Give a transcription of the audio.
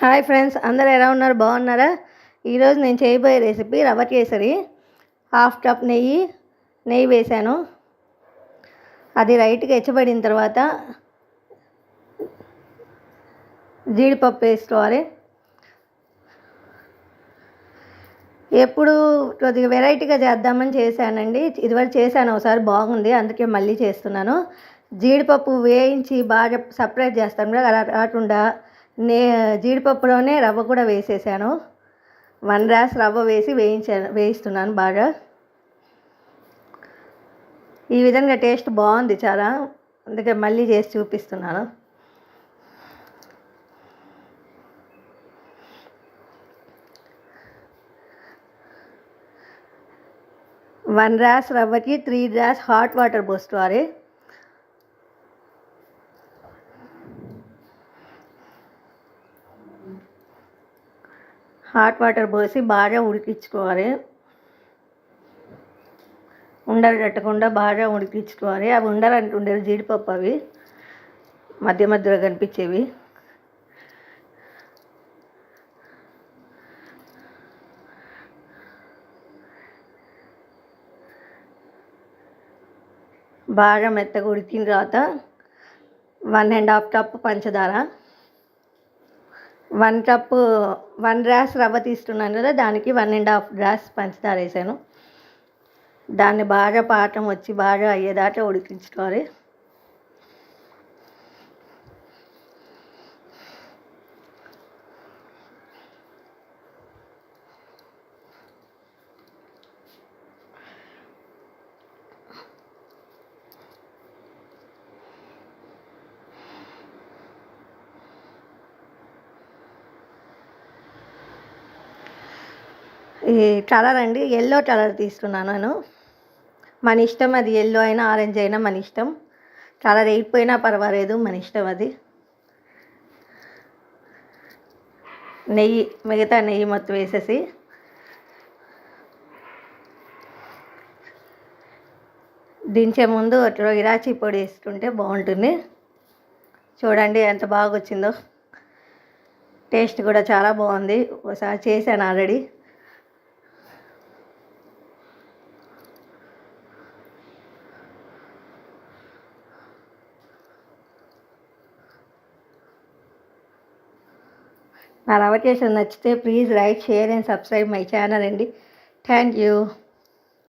Hi friends అందరు ఎలా ఉన్నారు? బాగున్నారా? ఈరోజు నేను చేయబోయే రెసిపీ రవ్వ కేసరి హాఫ్ కప్ నెయ్యి నెయ్యి వేసాను అది రైట్గా ఎచ్చబడిన తర్వాత జీడిపప్పు వేసుకోవాలి. ఎప్పుడు కొద్దిగా వెరైటీగా చేద్దామని చేశానండి. ఇదివరకు చేశాను ఒకసారి బాగుంది అందుకే మళ్ళీ చేస్తున్నాను. జీడిపప్పు వేయించి బాగా సపరేట్ చేస్తాను కదా అలా కాకుండా నే జీడిపప్పులోనే రవ్వ కూడా వేసేసాను. వన్ గ్లాస్ రవ్వ వేసి వేయించాను వేయిస్తున్నాను బాగా. ఈ విధంగా టేస్ట్ బాగుంది చాలా. అందుకే మళ్ళీ చేసి చూపిస్తున్నాను. వన్ గ్లాస్ రవ్వకి త్రీ గ్లాస్ హాట్ వాటర్ పోసుకోవాలి. హాట్ వాటర్ పోసి బాగా ఉడికించుకోవాలి. ఉండలు కట్టకుండా బాగా ఉడికించుకోవాలి. అవి ఉండలు అంటుండేవి జీడిపప్పు అవి. మధ్య మధ్యలో కనిపించేవి. బాగా మెత్తగా ఉడికిన తర్వాత వన్ అండ్ హాఫ్ కప్ పంచదార. వన్ కప్పు వన్ గ్లాస్ రవ్వ తీసుకున్నాను కదా దానికి వన్ అండ్ హాఫ్ గ్లాస్ పంచదార వేసాను. దాన్ని బాగా పాకం వచ్చి బాగా అయ్యేదాకా ఉడికించుకోవాలి. ఈ కలర్ అండి ఎల్లో కలర్ తీసుకున్నాను నేను. మన ఇష్టం అది ఎల్లో అయినా ఆరెంజ్ అయినా మన ఇష్టం. కలర్ అయిపోయినా పర్వాలేదు మన ఇష్టం అది. నెయ్యి మిగతా నెయ్యి మొత్తం వేసేసి. దించే ముందు ఇలాచీ పొడి వేసుకుంటే బాగుంటుంది. చూడండి ఎంత బాగా వచ్చిందో టేస్ట్ కూడా చాలా బాగుంది. ఒకసారి చేశాను ఆల్రెడీ నా లవకేషన్ నచ్చితే please like share and subscribe my channel అండి. Thank you.